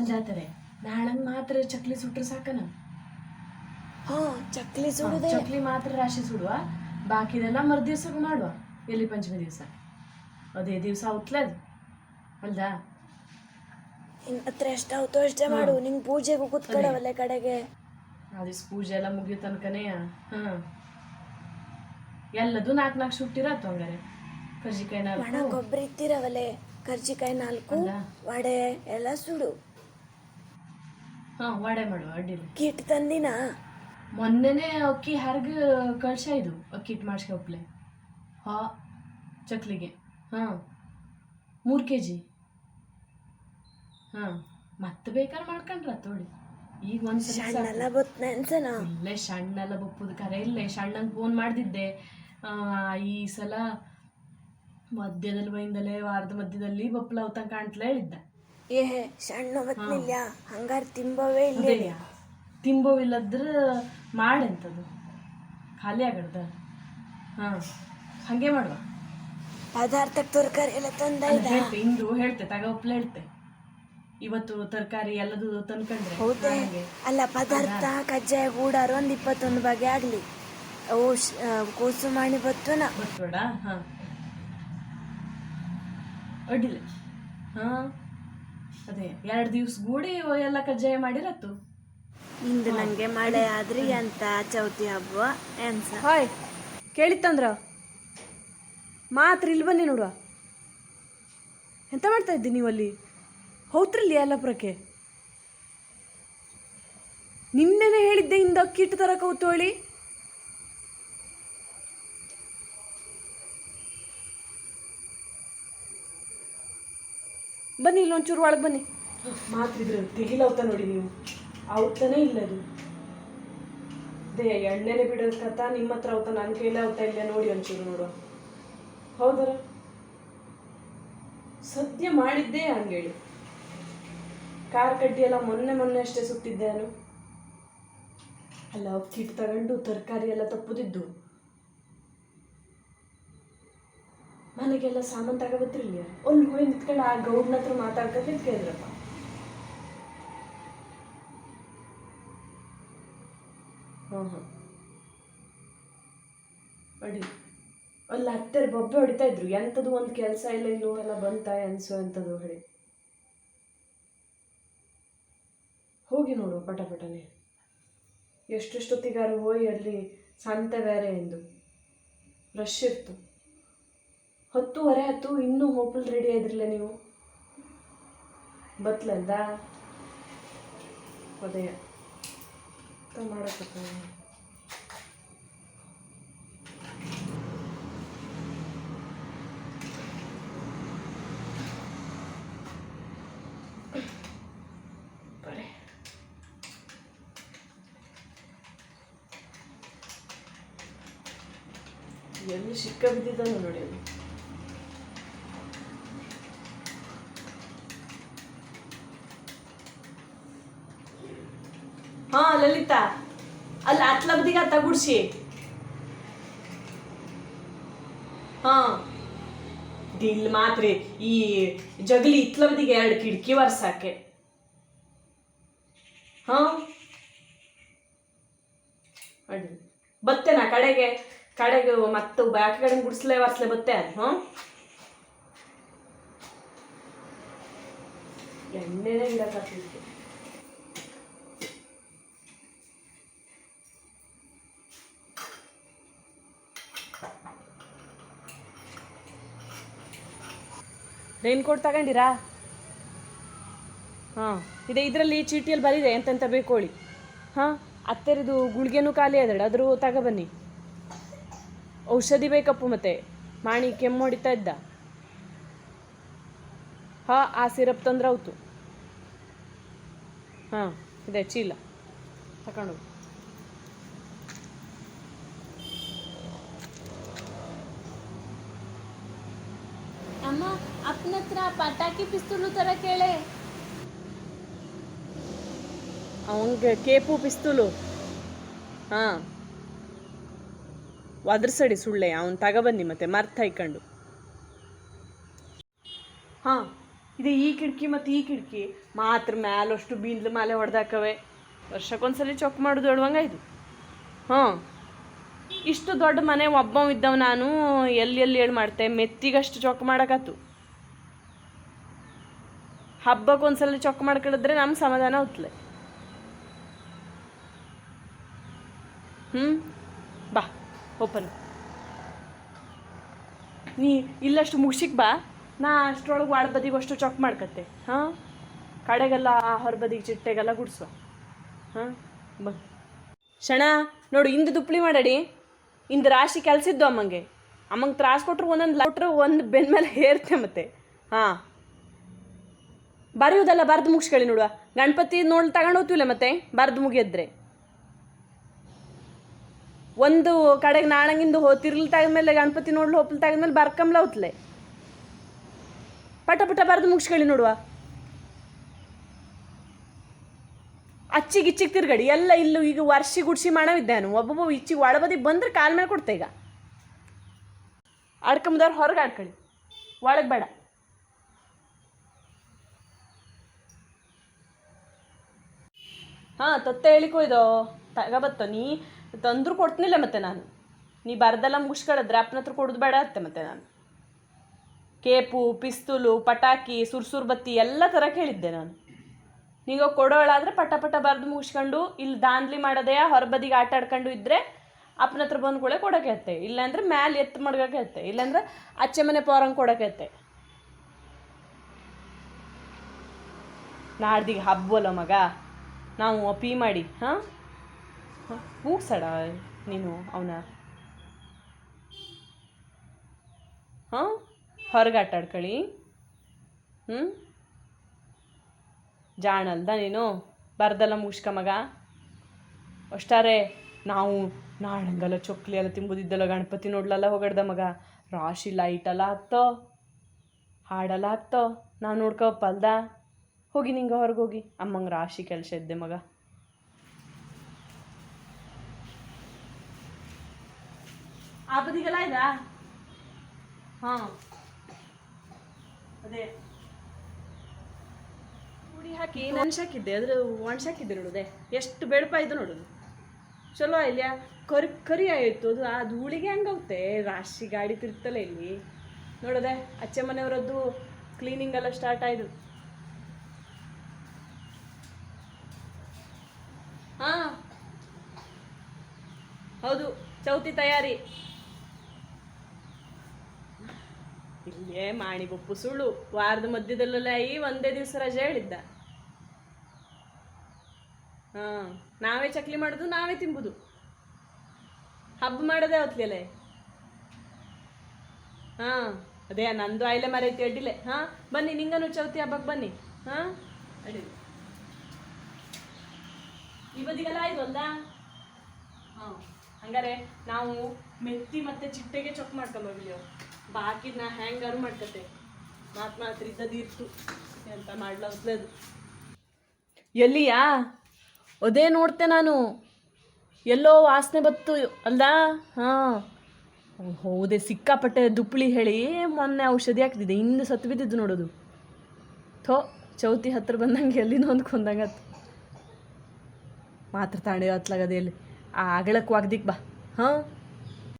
ಅದಾತಾರೆ ನಾಳೆ ಮಾತ್ರ ಚಕ್ಲಿ ಸುಟ್ರೆ ಸಾಕನ? ಹಾ ಚಕ್ಲಿ ಹಾ, ಚಕ್ಲಿ ಮಾತ್ರ ರಾಶಿ ಸುಡುವ. ಬಾಕಿದೆಲ್ಲ ಮರು ದಿವ್ಸಕ್ಕೆ ಮಾಡುವ ಎಲ್ಲಿ ಪಂಚಮಿ ದಿವಸ. ಅದೇ ದಿವಸ ಉತ್ಲದ್ ಅಲ್ದಾ? ಹತ್ರ ಎಷ್ಟ ಎಷ್ಟಾವ್ತೋ ಅಷ್ಟೇ ಮಾಡು ನಿಂಗೆ ಪೂಜೆಗೂ ಕುತ್ಕೊಳವಲ್ಲ ಕಡೆಗೆ. ಅದಿಸ್ ಪೂಜೆ ಎಲ್ಲ ಮುಗಿಯೋ ತನಕನೇ ಹಾಂ. ಎಲ್ಲದು ನಾಲ್ಕು ನಾಲ್ಕು ಸುಟ್ಟಿರತ್ತು ಹಂಗಾರೆ? ಕರ್ಜಿಕಾಯಿ ನಾಲ್ಕು? ಒಬ್ಬರು ಇತ್ತಿರವಲೆ ಕರ್ಜಿಕಾಯಿ ನಾಲ್ಕು ವಡೆ ಎಲ್ಲ ಸುಡು. ಹಾಂ ವಡೆ ಮಾಡುವ ಅಡ್ಡಿಲ್ಲ ಕಿಟ್ ತಂದಿನ? ಮೊನ್ನೆನೇ ಅಕ್ಕಿ ಹರ್ಗ ಕಳ್ಸ ಇದು ಅಕ್ಕಿ ಹಿಟ್ಟು ಮಾಡಿಸ್ಕೊಪ್ಲೆ ಹಾ ಚಕ್ಲಿಗೆ. ಹಾಂ ಮೂರು ಕೆ ಜಿ ಹಾಂ ಮತ್ತೆ ಬೇಕಾದ್ರೆ ಮಾಡ್ಕೊಂಡ್ರ ತೋಡಿ. ಈಗ ಒಂದ್ಸಲೇ ಸಣ್ಣಲ್ಲ ಬತ್ ನೆನ್ಸನ? ಇಲ್ಲೇ ಸಣ್ಣೆಲ್ಲ ಬಪ್ಪುದು ಕರೆ. ಇಲ್ಲೇ ಸಣ್ಣಂಗೆ ಫೋನ್ ಮಾಡ್ದಿದ್ದೆ. ಆ, ಈ ಸಲ ಮಧ್ಯದಲ್ಲಿ ಬೈಂದಲೇ ವಾರದ ಮಧ್ಯದಲ್ಲಿ ಬಪ್ಪಲ ಅವತ್ತ ಕಾಣ್ತಲೇ ಹೇಳಿದ್ದ. ಏ ಸಣ್ಣ ಬತ್ನಿಲ್ಲ ಹಂಗಾರ ತಿಂಬವೇ ಇಲ್ಲ ತಿಂಬೋವಿಲ್ಲದ್ರ ಮಾಡಂತದು. ಖಾಲಿ ಆಗಡ್ದ. ಹಾಂ ಹಾಗೆ ಮಾಡುವ. ಪದಾರ್ಥಕ್ಕೆ ತರಕಾರಿ ಎಲ್ಲ ತಂದ ಹೇಳ್ತೆ ಇಂದು ಹೇಳ್ತೆ ತಗ ಒಪ್ಲೆ ಹೇಳ್ತೆ. ಇವತ್ತು ತರಕಾರಿ ಎಲ್ಲದು ತಂದ್ಕೊಂಡ್ರೆ. ಹೌದು. ಅಲ್ಲ ಪದಾರ್ಥ ಕಜ್ಜಾಯ ಗೂಡಾರು ಒಂದು ಇಪ್ಪತ್ತೊಂದು ಬಗೆ ಆಗ್ಲಿ. ಓ ಕೋಸು ಮಾಡಿ ಬತ್ತುನ ಬರ್ತೋಡ ಹಾಂ. ಅಡ್ಡಿಲ್ಲ. ಹಾಂ. ಅದೇ ಎರಡು ದಿವ್ಸ ಗೂಡಿ ಎಲ್ಲ ಕಜ್ಜಾಯ ಮಾಡಿರತ್ತು? ಇಂದು ನನಗೆ ಮಳೆ ಆದ್ರಿ ಅಂತ ಚೌತಿ ಹಬ್ಬ ಎನ್ಸ. ಹಾಯ್ ಕೇಳಿತ್ತಂದ್ರ? ಮಾತ್ರ ಇಲ್ಲಿ ಬನ್ನಿ ನೋಡುವ. ಎಂತ ಮಾಡ್ತಾ ಇದ್ದಿ ನೀವು ಅಲ್ಲಿ ಹೌದ್ರಲ್ಲಿ ಯಲ್ಲಾಪುರಕ್ಕೆ? ನಿನ್ನೆನೆ ಹೇಳಿದ್ದೆ ಇಂದ ಅಕ್ಕಿ ತರ ತರಕ ಕೂತೋಳಿ ಬನ್ನಿ ಇಲ್ಲಿ ಒಂಚೂರು ಒಳಗೆ ಬನ್ನಿ. ಮಾತ್ರಿದ್ರೆ ತೆಗಿಲವ್ತ ನೋಡಿ ನೀವು. ಔತನೇ ಇಲ್ಲ ಅದು. ಅದೇ, ಎಣ್ಣೆನೆ ಬಿಡೋದು ಕಥ ನಿಮ್ಮ ಹತ್ರ ಅವತ್ತ ನನ್ನ ಕೈಲೇ ಅವತ್ತ ಇಲ್ಲ ನೋಡಿ ಒಂಚೂರು ನೋಡುವ. ಹೌದರ ಸದ್ಯ ಮಾಡಿದ್ದೇ ಹಂಗೇಳಿ. ಕಾರ್ ಕಡ್ಡಿ ಎಲ್ಲ ಮೊನ್ನೆ ಮೊನ್ನೆ ಅಷ್ಟೇ ಸುತ್ತಿದ್ದೆ ನಾನು. ಅಲ್ಲ ಕಿಟ್ ತಗೊಂಡು ತರಕಾರಿ ಎಲ್ಲ ತಪ್ಪುದಿದ್ದು. ಮನೆಗೆಲ್ಲ ಸಾಮಾನು ತಗೋಬತ್ತಿರ್ಲಿ ಅಲ್ಲಿ ಹೋಗಿ ನಿಂತ್ಕೊಂಡು ಆ ಗೌಡ್ನ ಹತ್ರ ಮಾತಾಡ್ಕೊಂಡು ಕೇಳಿದ್ರಪ್ಪ ಹಾಂ ಹಾಂ. ಅಡಿ, ಅಲ್ಲಿ ಹತ್ತರ ಬೊಬ್ಬೆ ಹೊಡಿತಾ ಇದ್ರು. ಎಂಥದ್ದು ಒಂದು ಕೆಲಸ ಇಲ್ಲ ಇಲ್ಲಿ ಎಲ್ಲ ಬಂತಾ ಅನ್ಸು ಎಂಥದ್ದು ಹೇಳಿ ಹೋಗಿ ನೋಡು ಪಟ ಪಟನೆ. ಎಷ್ಟೆಷ್ಟೊತ್ತಿಗಾರು ಹೋಗಿ ಅಲ್ಲಿ ಸಂತೆ ಬೇರೆ ಎಂದು. ರಶ್ ಇತ್ತು ಹತ್ತುವರೆ ಹತ್ತು ಇನ್ನೂ ಹೋಪಲ್ ರೆಡಿ ಆದ್ರಲ್ಲ ನೀವು. ಬತ್ಲಲ್ದ ಅದೇ ಮಾಡಕ್ಕ ಎಲ್ಲಿ ಸಿಕ್ಕ ಬಿದ್ದಿದ್ದಾನು ನೋಡಿ ಲಲಿತಾ, ಅಲ್ಲಿ ಅತ್ಲ ಬದಿಗೆ ತಗುಡ್ಸಿ. ಹಾ. ದಿಲ್ ಮಾತ್ರ, ಈ ಜಗಲಿ ಇತ್ಲಬ್ದಿಗೆ ಎರಡು ಕಿಟಕಿ ವರ್ಸಾಕೆ ಹಾ. ಬತ್ತೇನಾ ಕಡೆಗೆ? ಕಡೆಗೆ ಮತ್ತು ಬ್ಯಾಕ್ ಕಡೆ ಗುಡಿಸ್ಲೆ ವರ್ಸ್ಲೆ ಬತ್ತೆ? ಹಾಂ. ಎಣ್ಣೆನೇ ಇಡಕ್ಕಾಗ್ತಿತ್ತು ರೈನ್ ಕೋಟ್ ತಗೊಂಡಿರಾ? ಹಾಂ, ಇದೆ ಇದರಲ್ಲಿ ಚೀಟಿಯಲ್ಲಿ ಬರಿದೆ ಎಂತೆಂತ ಬೇಕೋಳಿ ಹಾಂ, ಅತ್ತೆರಿದು ಗುಳಿಗೆನೂ ಖಾಲಿ ಆದಡ ಅದ್ರ ತಗೊಬನ್ನಿ ಔಷಧಿ ಬೇಕಪ್ಪು ಮತ್ತೆ, ಮಾಣಿ ಕೆಮ್ಮು ಹೊಡಿತಾ ಇದ್ದ. ಹಾಂ, ಆ ಸಿರಪ್ ತಂದ್ರೆ ಹೌತು ಹಾಂ, ಇದೆ ಚೀಲ, ತಗೊಂಡು ಅಮ್ಮ, ಅಪ್ಪನ ಹತ್ರ ಪಟಾಕಿ ಪಿಸ್ತೂಲು ತರ ಕೇಳೆ. ಅವನಿಗೆ ಕೇಪು ಪಿಸ್ತೂಲು. ಹಾಂ. ಒದ್ರಸಡಿ ಸುಳ್ಳೆ, ಅವನು ತಗೊಬನ್ನಿ ಮತ್ತೆ, ಮರ್ತ ಹೈಕೊಂಡು ಹಾಂ, ಇದು ಈ ಕಿಟಕಿ ಮತ್ತು ಈ ಕಿಟಕಿ. ಮಾತ್ರ ಮ್ಯಾಲಷ್ಟು ಬೀಂದ್ಲು ಮಾಲೆ ಹೊಡೆದಾಕವೆ. ವರ್ಷಕ್ಕೊಂದ್ಸಲಿ ಚೊಕ್ ಮಾಡೋದು ಹೇಳುವಂಗ ಇದು. ಹಾಂ. ಇಷ್ಟು ದೊಡ್ಡ ಮನೆ ಒಬ್ಬ ಇದ್ದವ ನಾನು, ಎಲ್ಲಿ ಎಲ್ಲಿ ಹೇಳಿ ಮಾಡ್ತೆ? ಮೆತ್ತಿಗಷ್ಟು ಚೊಕ್ಕ ಮಾಡಕತ್ತು. ಹಬ್ಬಕ್ಕೆ ಒಂದ್ಸಲ ಚೊಕ್ ಮಾಡ್ಕಿಡಿದ್ರೆ ನಮ್ಮ ಸಮಾಧಾನ ಹೊತ್ಲೆ ಹ್ಞೂ ಬಾ, ಓಪನ್. ನೀ ಇಲ್ಲಷ್ಟು ಮುಗಿಸಿಕ್ ಬಾ. ನಾ ಅಷ್ಟರೊಳಗೆ ಒಳ ಬದಿಗೆ ಅಷ್ಟು ಚೊಕ್ ಮಾಡ್ಕತ್ತೆ. ಹಾಂ? ಕಡೆಗೆಲ್ಲ ಹೊರ ಬದಿಗೆ ಚಿಟ್ಟೆಗೆಲ್ಲ ಗುಡ್ಸುವ. ಹಾಂ? ಬ. ಶಣ ನೋಡು, ಇಂದು ದುಪ್ಪಳಿ ಮಾಡಡಿ. ಇಂದು ರಾಶಿ ಕೆಲಸಿದ್ದು ಅಮ್ಮಂಗೆ. ಅಮ್ಮಂಗೆ ತ್ರಾಸು ಕೊಟ್ಟರು ಒಂದೊಂದು ಕೊಟ್ರು ಒಂದು ಬೆನ್ ಮೇಲೆ ಹೇರ್ತೆ ಮತ್ತೆ. ಹಾಂ. ಬರೆಯೋದಲ್ಲ ಬರ್ದು ಮುಗಿಸ್ಕೊಳ್ಳಿ ನೋಡುವ. ಗಣಪತಿ ನೋಡಿ ತಗೊಂಡು ಹೋಗ್ತೀವಿಲ್ಲ ಮತ್ತೆ, ಬರ್ದು ಮುಗಿಯದ್ರೆ. ಒಂದು ಕಡೆಗೆ ನಾಣಂಗಿಂದು ಹೋ ತಾಗಿದ್ಮೇಲೆ ತೆಗೆದ್ಮೇಲೆ ಗಣಪತಿ ನೋಡ್ಲು ಹೋಪ್ಲು ತೆಗೆದ್ಮೇಲೆ ಬರ್ಕಂಬ್ಲ ಹೋತ್ಲೆ. ಪಟ ಪಟ ಬರ್ದು ಮುಗಿಸ್ಕೊಳ್ಳಿ ನೋಡುವ. ಅಚ್ಚಿಗೆ ಇಚ್ಚಿಗೆ ತಿರ್ಗಡಿ. ಎಲ್ಲ ಇಲ್ಲೂ ಈಗ ವರ್ಷಿ ಗುಡ್ಸಿ ಮಾಡವಿದ್ದಾನು ಒಬ್ಬೊಬ್ಬ ಇಚ್ಚಿಗೆ ಒಳಬದಿ ಬಂದ್ರೆ ಕಾಲ್ ಮೇಲೆ ಕೊಡ್ತೆ ಈಗ. ಆಡ್ಕೊಂಬದವ್ರು ಹೊರಗೆ ಆಡ್ಕೊಳ್ಳಿ. ಒಳಗೆ ಬೇಡ. ಹಾಂ, ತತ್ತೆ ಇದು. ತಗೋಬತ್ತ ನೀ ತಂದರೂ ಕೊಡ್ತೀನಿಲ್ಲ ಮತ್ತೆ ನಾನು. ನೀ ಬರ್ದೆಲ್ಲ ಮುಗಿಸ್ಕೊಳ್ಳೋದ್ರೆ ಅಪ್ಪನ ಹತ್ರ ಕೊಡೋದು ಬೇಡ ಅತ್ತೆ ಮತ್ತೆ ನಾನು. ಕೇಪು, ಪಿಸ್ತೂಲು, ಪಟಾಕಿ, ಸುರ್ಸುರ್ ಬತ್ತಿ ಎಲ್ಲ ಥರ ಕೇಳಿದ್ದೆ ನಾನು. ನೀವು ಕೊಡೋಳಾದ್ರೆ ಪಟ ಪಟ ಬರೆದು ಮುಗಿಸ್ಕೊಂಡು ಇಲ್ಲಿ ದಾಂದ್ಲಿ ಮಾಡದೆ ಹೊರಬದಿಗೆ ಆಟ ಆಡ್ಕೊಂಡು ಇದ್ದರೆ ಅಪ್ಪನ ಹತ್ರ ಬಂದು ಕೂಡ ಕೊಡೋಕೆ ಇಲ್ಲಾಂದ್ರೆ ಮ್ಯಾಲೆ ಎತ್ತು ಮಡ್ಗಕ್ಕೆ ಹತ್ತೆ ಇಲ್ಲಾಂದ್ರೆ ಅಚ್ಚೆ ಮನೆ ಪೋರಂಗೆ ಕೊಡೋಕೆ ನಾಡ್ದಿಗೆ ಹಬ್ಬಲ್ಲ ಮಗ, ನಾವು ಅಪಿ ಮಾಡಿ, ಹಾಂ? ಮೂಗ್ಸಡ ನೀನು ಅವನ. ಹಾಂ? ಹೊರಗೆ ಆಟಾಡ್ಕೊಳ್ಳಿ ಹ್ಞೂ ಜಾಣಲ್ದ ನೀನು? ಬರ್ದಲ್ಲ ಮುಗಿಸ್ಕ ಮಗ? ಅಷ್ಟಾರೆ, ನಾವು ನಾಳಂಗಲ್ಲ ಚೊಕ್ಲಿ ಎಲ್ಲ ತಿಂಬುದಿದ್ದಲ್ಲ ಗಣಪತಿ ನೋಡ್ಲಲ್ಲ ಹೋಗಡ್ದ ಮಗ. ರಾಶಿ ಲೈಟ್ ಹಾಕ್ತೋ ಹಾಡೆಲ್ಲ ಹಾಕ್ತೋ ನಾವು ನೋಡ್ಕೋಪ್ಪ ಅಲ್ದ ಹೋಗಿ ನಿಂಗೆ ಹೊರಗೆ ಹೋಗಿ. ಅಮ್ಮಂಗೆ ರಾಶಿ ಕೆಲಸ ಇದ್ದೆ ಮಗ. ಆ ಬದಿಗೆಲ್ಲ ಇದಾ ಹಾಂ. ಅದೇ. ಹಾಕಿ ನೆನ್ಸಾಕಿದ್ದೆ ಅದ್ರ ಒಣಸಾಕಿದ್ದೆ ನೋಡುದೆ ಎಷ್ಟು ಬೆಳಪ ಇದು ನೋಡುದು ಚಲೋ ಇಲ್ಲ ಕರಿ ಕರಿ ಆಯಿತು. ಅದು ಆ ಧೂಳಿಗೆ ಹಂಗೆ ರಾಶಿ ಗಾಡಿ ತಿರ್ತಲ್ಲ ಇಲ್ಲಿ. ನೋಡದೆ ಅಚ್ಚೆ ಮನೆಯವರದ್ದು ಕ್ಲೀನಿಂಗ್ ಎಲ್ಲ ಸ್ಟಾರ್ಟ್ ಆಯ್ತು ಹಾಂ. ಹೌದು, ಚೌತಿ ತಯಾರಿ. ಇಲ್ಲೇ ಮಾಣಿಗೊಪ್ಪು ಸುಳ್ಳು. ವಾರದ ಮಧ್ಯದಲ್ಲೆಲ್ಲ ಈ ಒಂದೇ ದಿವಸ ರಜೆ ಹೇಳಿದ್ದ. ಹಾಂ ನಾವೇ ಚಕ್ಲಿ ಮಾಡೋದು ನಾವೇ ತಿಂಬುದು. ಹಬ್ಬ ಮಾಡೋದೇ ಹೊತ್ಲೆಲೆ ಹಾಂ ಅದೇ ನಂದು ಆಯ್ಲೆ ಮರೈತಿ ಅಡ್ಡಿಲೆ. ಹಾಂ ಬನ್ನಿ ನಿಂಗನು ಚೌತಿ ಹಬ್ಬಕ್ಕೆ ಬನ್ನಿ. ಹಾಂ? ಅಡ್ಡಿ ಇವತ್ತಿಗೆಲ್ಲ ಆಯ್ತು ಅಲ್ದಾ ಹಾಂ. ಹಂಗಾರೆ ನಾವು ಮೆತ್ತಿ ಮತ್ತೆ ಚಿಟ್ಟೆಗೆ ಚೊಕ್ ಮಾಡ್ಕೊಂಬರ್ಲಿ ಬಾಕಿದ್ ನಾ ಹ್ಯಾಂಗಾರು ಮಾಡ್ಕತೆ? ಮಾತು ಮಾತ್ರ ಇದ್ದದ್ದು ಅಂತ ಎಂತ ಹೊತ್ಲದು ಎಲ್ಲಿಯಾ? ಅದೇ ನೋಡ್ತೆ ನಾನು. ಎಲ್ಲೋ ವಾಸನೆ ಬತ್ತು. ಅಲ್ದಾ? ಹಾಂ. ಹೌದೇ, ಸಿಕ್ಕಾಪಟ್ಟೆ ದುಪ್ಪಳಿ ಹೇಳಿ ಮೊನ್ನೆ ಔಷಧಿ ಹಾಕ್ತಿದ್ದೆ. ಇಂದು ಸತ್ತು ಬಿದ್ದಿದ್ದು ನೋಡೋದು. ಥೋ, ಚೌತಿ ಹತ್ರ ಬಂದಂಗೆ ಎಲ್ಲಿನೋ ಅಂದ್ಕೊಂಡಂಗತ್ತು ಮಾತ್ರ ತಾಂಡೆ ಹತ್ಲಾಗದೆ ಎಲ್ಲಿ. ಆ ಅಗಳಕ್ಕೆ ವಾಗ್ದಿಕ್ ಬಾ. ಹಾಂ?